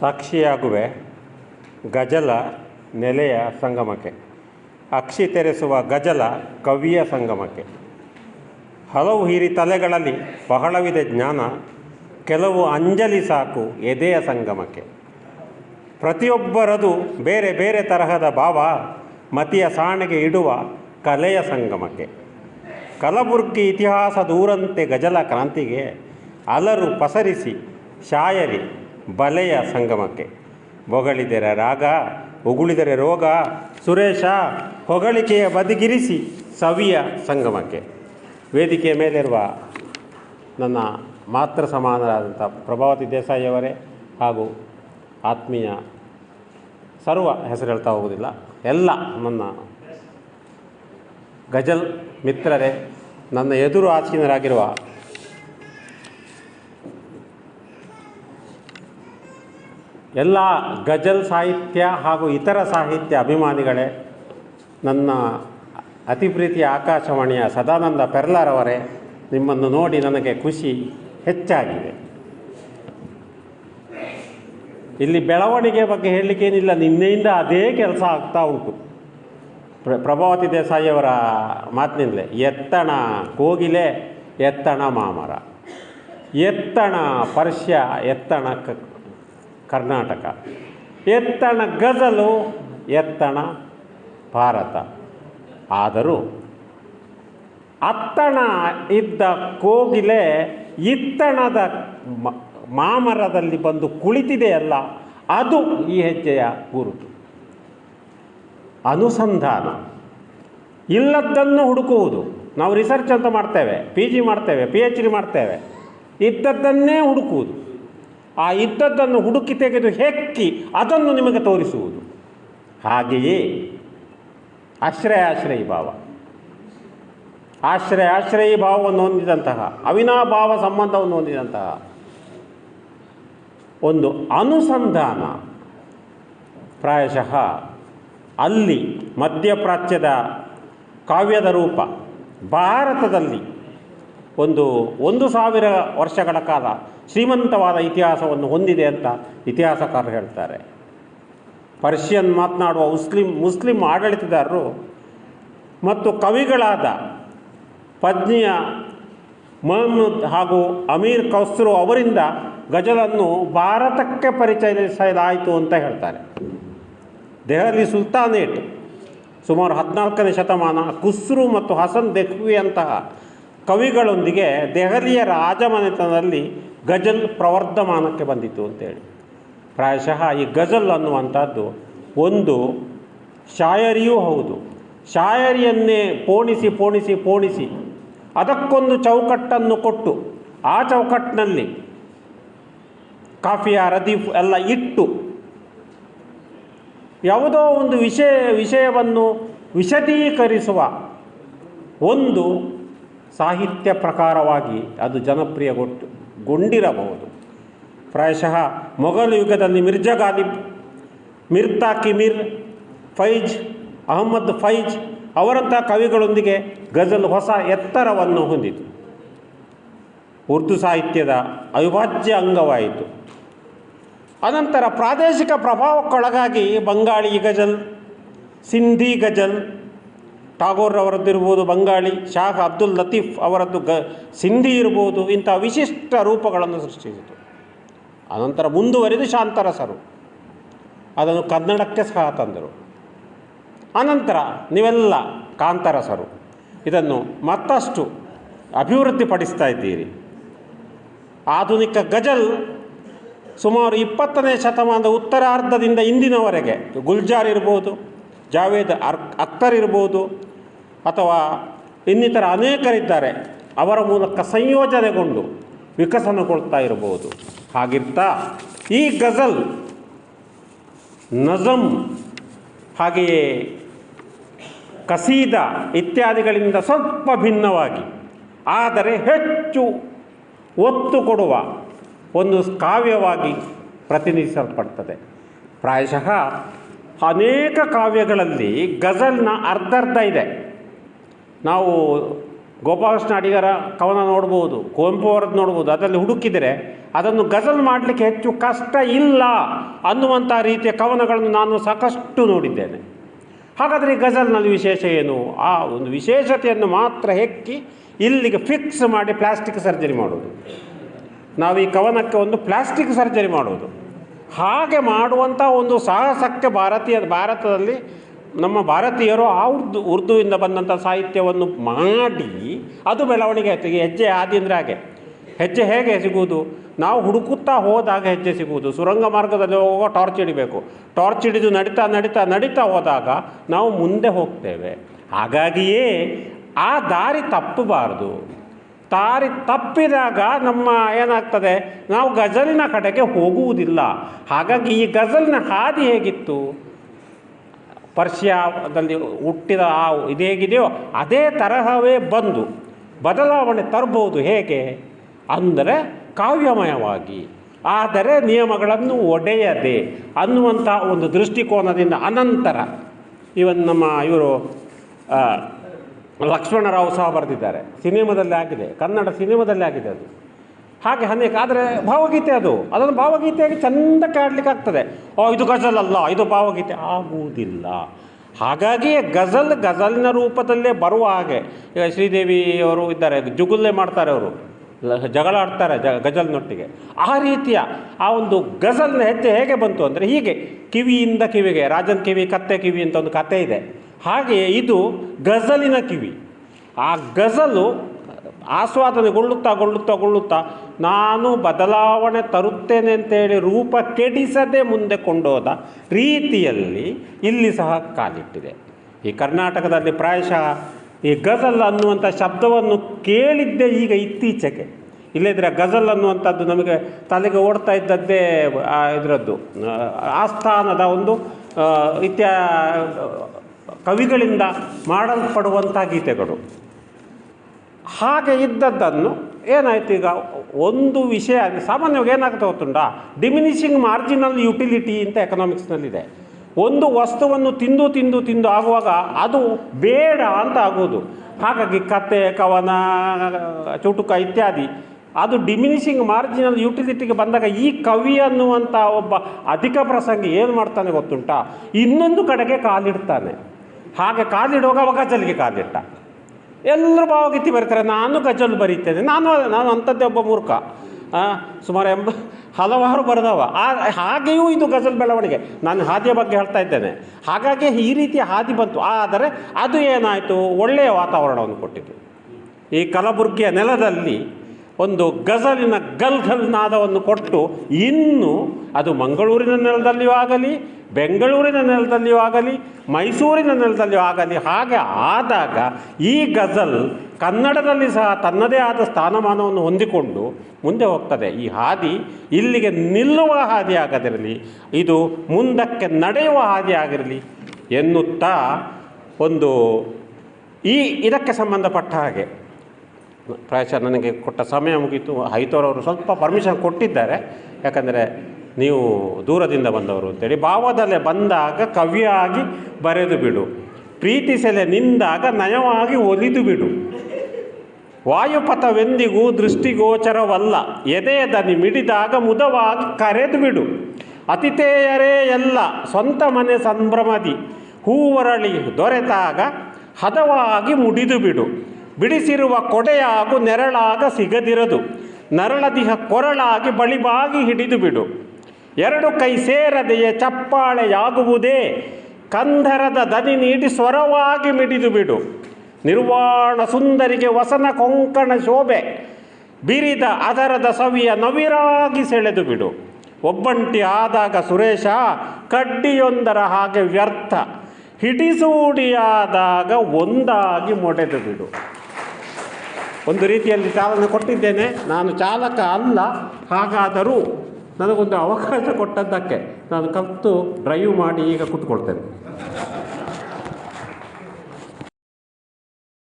ಸಾಕ್ಷಿಯಾಗುವೆ ಗಜಲ ನೆಲೆಯ ಸಂಗಮಕ್ಕೆ. ಅಕ್ಷಿ ತೆರೆಸುವ ಗಜಲ ಕವಿಯ ಸಂಗಮಕ್ಕೆ. ಹಲವು ಹಿರಿ ತಲೆಗಳಲ್ಲಿ ಬಹಳವಿದೆ ಜ್ಞಾನ, ಕೆಲವು ಅಂಜಲಿ ಸಾಕು ಎದೆಯ ಸಂಗಮಕ್ಕೆ. ಪ್ರತಿಯೊಬ್ಬರದು ಬೇರೆ ಬೇರೆ ತರಹದ ಭಾವ ಮತಿಯ ಸಾಣೆಗೆ ಇಡುವ ಕಲೆಯ ಸಂಗಮಕ್ಕೆ. ಕಲಬುರ್ಗಿ ಇತಿಹಾಸ ದೂರಂತೆ ಗಜಲ ಕ್ರಾಂತಿಗೆ ಅಲರು ಪಸರಿಸಿ, ಶಾಯರಿ ಬಲೆಯ ಸಂಗಮಕ್ಕೆ. ಬೊಗಳಿದರೆ ರಾಗ, ಉಗುಳಿದರೆ ರೋಗ, ಸುರೇಶ ಹೊಗಳಿಕೆಯ ಬದಿಗಿರಿಸಿ ಸವಿಯ ಸಂಗಮಕ್ಕೆ. ವೇದಿಕೆಯ ಮೇಲಿರುವ ನನ್ನ ಮಾತೃ ಸಮಾನರಾದಂಥ ಪ್ರಭಾವತಿ ದೇಸಾಯಿಯವರೇ ಹಾಗೂ ಆತ್ಮೀಯ ಸರ್ವ ಹೆಸರು ಹೇಳ್ತಾ ಹೋಗೋದಿಲ್ಲ ಎಲ್ಲ ನನ್ನ ಗಜಲ್ ಮಿತ್ರರೇ, ನನ್ನ ಎದುರು ಆಸೀನರಾಗಿರುವ ಎಲ್ಲ ಗಜಲ್ ಸಾಹಿತ್ಯ ಹಾಗೂ ಇತರ ಸಾಹಿತ್ಯ ಅಭಿಮಾನಿಗಳೇ, ನನ್ನ ಅತಿ ಪ್ರೀತಿಯ ಆಕಾಶವಾಣಿಯ ಸದಾನಂದ ಪೆರ್ಲಾರವರೇ ನಿಮ್ಮನ್ನು ನೋಡಿ ನನಗೆ ಖುಷಿ ಹೆಚ್ಚಾಗಿದೆ. ಇಲ್ಲಿ ಬೆಳವಣಿಗೆ ಬಗ್ಗೆ ಹೇಳಲಿಕ್ಕೇನಿಲ್ಲ ನಿನ್ನೆಯಿಂದ ಅದೇ ಕೆಲಸ ಆಗ್ತಾ ಉಂಟು. ಪ್ರ, ಪ್ರಭಾವತಿ ದೇಸಾಯಿಯವರ ಮಾತಿನಿಂದಲೇ, ಎತ್ತಣ ಕೋಗಿಲೆ, ಎತ್ತಣ ಮಾಮರ. ಎತ್ತಣ ಪರ್ಷ್ಯ, ಎತ್ತಣ ಕರ್ನಾಟಕ. ಎತ್ತಣ ಗಜಲು ಎತ್ತಣ ಭಾರತ. ಆದರೂ ಅತ್ತಣ ಇದ್ದ ಕೋಗಿಲೆ ಇತ್ತಣದ ಮಾಮರದಲ್ಲಿ ಬಂದು ಕುಳಿತಿದೆಯಲ್ಲ ಅದು ಈ ಹೆಜ್ಜೆಯ ಗುರುತು. ಅನುಸಂಧಾನ. ಇಲ್ಲದ್ದನ್ನು ಹುಡುಕುವುದು. ನಾವು ರಿಸರ್ಚ್ ಅಂತ ಮಾಡ್ತೇವೆ ಪಿ ಜಿ ಮಾಡ್ತೇವೆ ಪಿ ಎಚ್ ಡಿ ಮಾಡ್ತೇವೆ. ಇದ್ದದ್ದನ್ನೇ ಹುಡುಕುವುದು. ಆ ಇದ್ದದ್ದನ್ನು ಹುಡುಕಿ ತೆಗೆದು ಹೆಕ್ಕಿ ಅದನ್ನು ನಿಮಗೆ ತೋರಿಸುವುದು. ಹಾಗೆಯೇ ಆಶ್ರಯ ಆಶ್ರಯಿ ಭಾವ. ಆಶ್ರಯ ಆಶ್ರಯಿ ಭಾವವನ್ನು ಹೊಂದಿದಂತಹ, ಅವಿನಾಭಾವ ಸಂಬಂಧವನ್ನು ಹೊಂದಿದಂತಹ ಒಂದು ಅನುಸಂಧಾನ ಪ್ರಾಯಶಃ ಅಲ್ಲಿ ಮಧ್ಯಪ್ರಾಚ್ಯದ ಕಾವ್ಯದ ರೂಪ ಭಾರತದಲ್ಲಿ ಒಂದು ಒಂದು ಸಾವಿರ ವರ್ಷಗಳ ಕಾಲ ಶ್ರೀಮಂತವಾದ ಇತಿಹಾಸವನ್ನು ಹೊಂದಿದೆ ಅಂತ ಇತಿಹಾಸಕಾರರು ಹೇಳ್ತಾರೆ. ಪರ್ಷಿಯನ್ ಮಾತನಾಡುವ ಮುಸ್ಲಿಂ ಮುಸ್ಲಿಂ ಆಡಳಿತದಾರರು ಮತ್ತು ಕವಿಗಳಾದ ಪದ್ನಿಯ ಮೊಹಮ್ಮದ್ ಹಾಗೂ ಅಮೀರ್ ಕೌಸ್ರು ಅವರಿಂದ ಗಜಲನ್ನು ಭಾರತಕ್ಕೆ ಪರಿಚಯಿಸಲಾಯಿತು ಅಂತ ಹೇಳ್ತಾರೆ. ದೆಹಲಿ ಸುಲ್ತಾನೇಟ್ ಸುಮಾರು ಹದಿನಾಲ್ಕನೇ ಶತಮಾನ ಖುಸ್ರು ಮತ್ತು ಹಸನ್ ದೆಹ್ವಿಯಂತಹ ಕವಿಗಳೊಂದಿಗೆ ದೆಹಲಿಯ ರಾಜಮನೆತನದಲ್ಲಿ ಗಜಲ್ ಪ್ರವರ್ಧಮಾನಕ್ಕೆ ಬಂದಿತು ಅಂತೇಳಿ. ಪ್ರಾಯಶಃ ಈ ಗಜಲ್ ಅನ್ನುವಂಥದ್ದು ಒಂದು ಶಾಯರಿಯೂ ಹೌದು. ಶಾಯರಿಯನ್ನೇ ಪೋಣಿಸಿ ಪೋಣಿಸಿ ಪೋಣಿಸಿ ಅದಕ್ಕೊಂದು ಚೌಕಟ್ಟನ್ನು ಕೊಟ್ಟು ಆ ಚೌಕಟ್ಟಿನಲ್ಲಿ ಕಾಫಿಯ ರದೀಫ್ ಎಲ್ಲ ಇಟ್ಟು ಯಾವುದೋ ಒಂದು ವಿಷಯ, ವಿಷಯವನ್ನು ವಿಶದೀಕರಿಸುವ ಒಂದು ಸಾಹಿತ್ಯ ಪ್ರಕಾರವಾಗಿ ಅದು ಜನಪ್ರಿಯಗೊಟ್ಟು, ಗೊಂಡಿರಬಹುದು. ಪ್ರಾಯಶಃ ಮೊಘಲ್ ಯುಗದಲ್ಲಿ ಮಿರ್ಜಾ ಗಾಲಿಬ್, ಮಿರ್ತಾ ಕಿಮಿರ್, ಫೈಜ್ ಅಹಮ್ಮದ್ ಫೈಜ್ ಅವರಂಥ ಕವಿಗಳೊಂದಿಗೆ ಗಜಲ್ ಹೊಸ ಎತ್ತರವನ್ನು ಹೊಂದಿತು. ಉರ್ದು ಸಾಹಿತ್ಯದ ಅವಿಭಾಜ್ಯ ಅಂಗವಾಯಿತು. ಅನಂತರ ಪ್ರಾದೇಶಿಕ ಪ್ರಭಾವಕ್ಕೊಳಗಾಗಿ ಬಂಗಾಳಿ ಗಜಲ್, ಸಿಂಧಿ ಗಜಲ್ ಟಾಗೋರ್ ಅವರದ್ದು ಇರ್ಬೋದು ಬಂಗಾಳಿ ಶಾಹ್ ಅಬ್ದುಲ್ ಲತೀಫ್ ಅವರದ್ದು ಗ, ಸಿಂಧಿ ಇರ್ಬೋದು, ಇಂಥ ವಿಶಿಷ್ಟ ರೂಪಗಳನ್ನು ಸೃಷ್ಟಿಸಿತು. ಅನಂತರ ಮುಂದುವರಿದು ಶಾಂತರಸರು ಅದನ್ನು ಕನ್ನಡಕ್ಕೆ ಸಹ ತಂದರು. ಅನಂತರ ನೀವೆಲ್ಲ ಕಾಂತರಸರು ಇದನ್ನು ಮತ್ತಷ್ಟು ಅಭಿವೃದ್ಧಿಪಡಿಸ್ತಾ ಇದ್ದೀರಿ. ಆಧುನಿಕ ಗಜಲ್ ಸುಮಾರು ಇಪ್ಪತ್ತನೇ ಶತಮಾನದ ಉತ್ತರಾರ್ಧದಿಂದ ಇಂದಿನವರೆಗೆ. ಗುಲ್ಜಾರ್ ಇರ್ಬೋದು, ಜಾವೇದ್ ಅರ್, ಅಖ್ತರ್ ಇರ್ಬೋದು ಅಥವಾ ಇನ್ನಿತರ ಅನೇಕರಿದ್ದಾರೆ, ಅವರ ಮೂಲಕ ಸಂಯೋಜನೆಗೊಂಡು ವಿಕಸನಗೊಳ್ತಾ ಇರಬಹುದು. ಹಾಗಿರ್ತಾ ಈ ಗಜಲ್ ನಜಮ್ ಹಾಗೆಯೇ ಕಸೀದ ಇತ್ಯಾದಿಗಳಿಂದ ಸ್ವಲ್ಪ ಭಿನ್ನವಾಗಿ, ಆದರೆ ಹೆಚ್ಚು ಒತ್ತು ಕೊಡುವ ಒಂದು ಕಾವ್ಯವಾಗಿ ಪ್ರತಿನಿಧಿಸಲ್ಪಡ್ತದೆ. ಪ್ರಾಯಶಃ ಅನೇಕ ಕಾವ್ಯಗಳಲ್ಲಿ ಗಜಲ್ನ ಅರ್ಧರ್ಧ ಇದೆ. ನಾವು ಗೋಪಾಲಕೃಷ್ಣ ಅಡಿಗರ ಕವನ ನೋಡ್ಬೋದು, ಕುವೆಂಪು ಅವರದ್ದು ನೋಡ್ಬೋದು, ಅದರಲ್ಲಿ ಹುಡುಕಿದರೆ ಅದನ್ನು ಗಜಲ್ ಮಾಡಲಿಕ್ಕೆ ಹೆಚ್ಚು ಕಷ್ಟ ಇಲ್ಲ ಅನ್ನುವಂಥ ರೀತಿಯ ಕವನಗಳನ್ನು ನಾನು ಸಾಕಷ್ಟು ನೋಡಿದ್ದೇನೆ. ಹಾಗಾದರೆ ಈ ಗಜಲ್ನಲ್ಲಿ ವಿಶೇಷ ಏನು? ಆ ಒಂದು ವಿಶೇಷತೆಯನ್ನು ಮಾತ್ರ ಹೆಕ್ಕಿ ಇಲ್ಲಿಗೆ ಫಿಕ್ಸ್ ಮಾಡಿ ಪ್ಲಾಸ್ಟಿಕ್ ಸರ್ಜರಿ ಮಾಡೋದು ನಾವು ಈ ಕವನಕ್ಕೆ ಒಂದು ಪ್ಲಾಸ್ಟಿಕ್ ಸರ್ಜರಿ ಮಾಡೋದು ಹಾಗೆ ಮಾಡುವಂಥ ಒಂದು ಸಾಹಸಕ್ಕೆ ಭಾರತೀಯ ಭಾರತದಲ್ಲಿ ನಮ್ಮ ಭಾರತೀಯರು ಆ ಉರ್ದು, ಉರ್ದುವಿಂದ ಬಂದಂಥ ಸಾಹಿತ್ಯವನ್ನು ಮಾಡಿ ಅದು ಬೆಳವಣಿಗೆ ಆಯ್ತು. ಹೆಜ್ಜೆ ಆದಿಂದ್ರೆ ಹಾಗೆ. ಹೆಜ್ಜೆ ಹೇಗೆ ಸಿಗುವುದು? ನಾವು ಹುಡುಕುತ್ತಾ ಹೋದಾಗ ಹೆಜ್ಜೆ ಸಿಗುವುದು. ಸುರಂಗ ಮಾರ್ಗದಲ್ಲಿ ಹೋಗುವಾಗ ಟಾರ್ಚ್ ಹಿಡಿಬೇಕು. ಟಾರ್ಚ್ ಹಿಡಿದು ನಡೀತಾ ನಡೀತಾ ನಡೀತಾ ಹೋದಾಗ ನಾವು ಮುಂದೆ ಹೋಗ್ತೇವೆ. ಹಾಗಾಗಿಯೇ ಆ ದಾರಿ ತಪ್ಪಬಾರದು. ದಾರಿ ತಪ್ಪಿದಾಗ ನಮ್ಮ ಏನಾಗ್ತದೆ? ನಾವು ಗಜಲಿನ ಕಡೆಗೆ ಹೋಗುವುದಿಲ್ಲ. ಹಾಗಾಗಿ ಈ ಗಜಲಿನ ಹಾದಿ ಹೇಗಿತ್ತು? ಪರ್ಷಿಯಾದಲ್ಲಿ ಹುಟ್ಟಿದ ಆ ಇದೇಗಿದೆಯೋ ಅದೇ ತರಹವೇ ಬಂದು ಬದಲಾವಣೆ ತರಬಹುದು ಹೇಗೆ? ಅಂದರೆ ಕಾವ್ಯಮಯವಾಗಿ. ಆದರೆ ನಿಯಮಗಳನ್ನು ಒಡೆಯದೆ ಅನ್ನುವಂಥ ಒಂದು ದೃಷ್ಟಿಕೋನದಿಂದ ಅನಂತರ ಇವನ್ ನಮ್ಮ ಇವರು ಲಕ್ಷ್ಮಣರಾವ್ ಸಹ ಬರೆದಿದ್ದಾರೆ. ಸಿನಿಮಾದಲ್ಲಿ ಆಗಿದೆ. ಕನ್ನಡ ಸಿನಿಮಾದಲ್ಲಿ ಆಗಿದೆ ಅದು. ಹಾಗೆ ಅನೇಕ, ಆದರೆ ಭಾವಗೀತೆ ಅದು. ಅದನ್ನು ಭಾವಗೀತೆಯಾಗಿ ಚೆಂದ ಕಾಡ್ಲಿಕ್ಕೆ ಆಗ್ತದೆ. ಓ, ಇದು ಗಜಲ್ ಅಲ್ಲ ಇದು ಭಾವಗೀತೆ ಆಗುವುದಿಲ್ಲ. ಹಾಗಾಗಿಯೇ ಗಜಲ್ ಗಜಲಿನ ರೂಪದಲ್ಲೇ ಬರುವ ಹಾಗೆ. ಈಗ ಶ್ರೀದೇವಿ ಅವರು ಇದ್ದಾರೆ, ಜುಗುಲ್ಲೆ ಮಾಡ್ತಾರೆ ಅವರು. ಜಗಳ ಆಡ್ತಾರೆ ಜ, ಗಜಲ್ನೊಟ್ಟಿಗೆ. ಆ ರೀತಿಯ ಆ ಒಂದು ಗಜಲ್ನ ಹೆಜ್ಜೆ ಹೇಗೆ ಬಂತು ಅಂದರೆ ಹೀಗೆ. ಕಿವಿಯಿಂದ ಕಿವಿಗೆ, ರಾಜನ್ ಕಿವಿ, ಕತ್ತೆ ಕಿವಿ ಅಂತ ಒಂದು ಕತೆ ಇದೆ. ಹಾಗೆಯೇ ಇದು ಗಜಲಿನ ಕಿವಿ. ಆ ಗಜಲು ಆಸ್ವಾದನೆಗೊಳ್ಳುತ್ತಾ ಗೊಳ್ಳುತ್ತಾ ಗೊಳ್ಳುತ್ತಾ ನಾನು ಬದಲಾವಣೆ ತರುತ್ತೇನೆ ಅಂತೇಳಿ ರೂಪ ಕೆಡಿಸದೆ ಮುಂದೆ ಕೊಂಡೋದ ರೀತಿಯಲ್ಲಿ ಇಲ್ಲಿ ಸಹ ಕಾಲಿಟ್ಟಿದೆ. ಈ ಕರ್ನಾಟಕದಲ್ಲಿ ಪ್ರಾಯಶಃ ಈ ಗಜಲ್ ಅನ್ನುವಂಥ ಶಬ್ದವನ್ನು ಕೇಳಿದ್ದೇ ಈಗ ಇತ್ತೀಚೆಗೆ. ಇಲ್ಲದಿದ್ದರೆ ಗಜಲ್ ಅನ್ನುವಂಥದ್ದು ನಮಗೆ ತಲೆಗೆ ಓಡ್ತಾ ಇದ್ದದ್ದೇ ಇದರದ್ದು ಆಸ್ಥಾನದ ಒಂದು ಇತ್ಯ, ಕವಿಗಳಿಂದ ಮಾಡಲ್ಪಡುವಂಥ ಗೀತೆಗಳು. ಹಾಗೆ ಇದ್ದದ್ದನ್ನು ಏನಾಯ್ತು ಈಗ ಒಂದು ವಿಷಯ ಸಾಮಾನ್ಯವಾಗಿ ಏನಾಗುತ್ತೆ ಗೊತ್ತುಂಟಾ ಡಿಮಿನಿಷಿಂಗ್ ಮಾರ್ಜಿನಲ್ ಯುಟಿಲಿಟಿ ಅಂತ ಎಕನಾಮಿಕ್ಸ್ನಲ್ಲಿದೆ ಒಂದು ವಸ್ತುವನ್ನು ತಿಂದು ತಿಂದು ತಿಂದು ಆಗುವಾಗ ಅದು ಬೇಡ ಅಂತ ಆಗೋದು ಹಾಗಾಗಿ ಕತೆ ಕವನ, ಚುಟುಕ ಇತ್ಯಾದಿ. ಅದು ಡಿಮಿನಿಷಿಂಗ್ ಮಾರ್ಜಿನಲ್ ಯುಟಿಲಿಟಿಗೆ ಬಂದಾಗ ಈ ಕವಿ ಅನ್ನುವಂಥ ಒಬ್ಬ ಅಧಿಕ ಪ್ರಸಂಗಿ ಏನು ಮಾಡ್ತಾನೆ ಗೊತ್ತುಂಟ? ಇನ್ನೊಂದು ಕಡೆಗೆ ಕಾಲಿಡ್ತಾನೆ. ಹಾಗೆ ಕಾಲಿಡುವಾಗ ಅವ ಗಜಲಿಗೆ ಕಾಲಿಟ್ಟ ಎಲ್ಲರೂ ಭಾವಗೀತೆ ಬರೀತಾರೆ. ನಾನು ಗಜಲ್ ಬರೀತೇನೆ. ನಾನು ನಾನು ಅಂಥದ್ದೇ ಒಬ್ಬ ಮೂರ್ಖ. ಸುಮಾರು ಎಂಬ, ಹಲವಾರು ಬರೆದವ. ಆ, ಹಾಗೆಯೂ ಇದು ಗಜಲ್ ಬೆಳವಣಿಗೆ. ನಾನು ಹಾದಿಯ ಬಗ್ಗೆ ಹೇಳ್ತಾ ಇದ್ದೇನೆ. ಹಾಗಾಗಿ ಈ ರೀತಿಯ ಹಾದಿ ಬಂತು. ಆದರೆ ಅದು ಏನಾಯಿತು? ಒಳ್ಳೆಯ ವಾತಾವರಣವನ್ನು ಕೊಟ್ಟಿತು. ಈ ಕಲಬುರ್ಗಿಯ ನೆಲದಲ್ಲಿ ಒಂದು ಗಜಲಿನ ಗಲ್ ಗಲ್ ನಾದವನ್ನು ಕೊಟ್ಟು ಇನ್ನು ಅದು ಮಂಗಳೂರಿನ ನೆಲದಲ್ಲಿಯೂ ಆಗಲಿ, ಬೆಂಗಳೂರಿನ ನೆಲದಲ್ಲಿಯೂ ಆಗಲಿ, ಮೈಸೂರಿನ ನೆಲದಲ್ಲಿಯೂ ಆಗಲಿ, ಹಾಗೆ ಆದಾಗ ಈ ಗಜಲ್ ಕನ್ನಡದಲ್ಲಿ ಸಹ ತನ್ನದೇ ಆದ ಸ್ಥಾನಮಾನವನ್ನು ಹೊಂದಿಕೊಂಡು ಮುಂದೆ ಹೋಗ್ತದೆ. ಈ ಹಾದಿ ಇಲ್ಲಿಗೆ ನಿಲ್ಲುವ ಹಾದಿ ಆಗದಿರಲಿ, ಇದು ಮುಂದಕ್ಕೆ ನಡೆಯುವ ಹಾದಿ ಆಗಿರಲಿ ಎನ್ನುತ್ತಾ ಒಂದು ಈ ಇದಕ್ಕೆ ಸಂಬಂಧಪಟ್ಟ ಹಾಗೆ ಪ್ರಾಯಶಃ ನನಗೆ ಕೊಟ್ಟ ಸಮಯ ಮುಗೀತು. ಹೈತೋರವರು ಸ್ವಲ್ಪ ಪರ್ಮಿಷನ್ ಕೊಟ್ಟಿದ್ದಾರೆ. ಯಾಕಂದರೆ ನೀವು ದೂರದಿಂದ ಬಂದವರು ಅಂತೇಳಿ. ಭಾವದಲ್ಲೇ ಬಂದಾಗ ಕವಿಯಾಗಿ ಬರೆದು ಬಿಡು. ಪ್ರೀತಿಸೆಲೆ ನಿಂದಾಗ ನಯವಾಗಿ ಒಲಿದು ಬಿಡು. ವಾಯುಪಥವೆಂದಿಗೂ ದೃಷ್ಟಿಗೋಚರವಲ್ಲ. ಎದೆಯ ದನಿ ಮಿಡಿದಾಗ ಮುದವಾಗಿ ಕರೆದು ಬಿಡು. ಅತಿಥೇಯರೇ ಎಲ್ಲ ಸ್ವಂತ ಮನೆ ಸಂಭ್ರಮದಿ. ಹೂವರಳಿ ದೊರೆತಾಗ ಹದವಾಗಿ ಮುಡಿದು ಬಿಡು. ಬಿಡಿಸಿರುವ ಕೊಡೆಯಾಗು ನೆರಳಾಗ ಸಿಗದಿರದು. ನರಳದಿಹ ಕೊರಳಾಗಿ ಬಳಿಬಾಗಿ ಹಿಡಿದು ಬಿಡು. ಎರಡು ಕೈ ಸೇರದೆಯೇ ಚಪ್ಪಾಳೆಯಾಗುವುದೇ? ಕಂಧರದ ದನಿ ನೀಡಿ ಸ್ವರವಾಗಿ ಮಿಡಿದು ಬಿಡು. ನಿರ್ವಾಣ ಸುಂದರಿಗೆ ವಸನ ಕೊಂಕಣ ಶೋಭೆ. ಬಿರಿದ ಅದರದ ಸವಿಯ ನವಿರಾಗಿ ಸೆಳೆದು ಬಿಡು. ಒಬ್ಬಂಟಿ ಆದಾಗ ಸುರೇಶ ಕಡ್ಡಿಯೊಂದರ ಹಾಗೆ ವ್ಯರ್ಥ. ಹಿಡಿಸೂಡಿಯಾದಾಗ ಒಂದಾಗಿ ಮೊಡೆದು ಬಿಡು. ಒಂದು ರೀತಿಯಲ್ಲಿ ಚಾಲನೆ ಕೊಟ್ಟಿದ್ದೇನೆ. ನಾನು ಚಾಲಕ ಅಲ್ಲ. ಹಾಗಾದರೂ ನನಗೊಂದು ಅವಕಾಶ ಕೊಟ್ಟದ್ದಕ್ಕೆ ನಾನು ಕಲಿತು ಡ್ರೈವ್ ಮಾಡಿ ಈಗ ಕೂತ್ಕೊಳ್ತೇನೆ.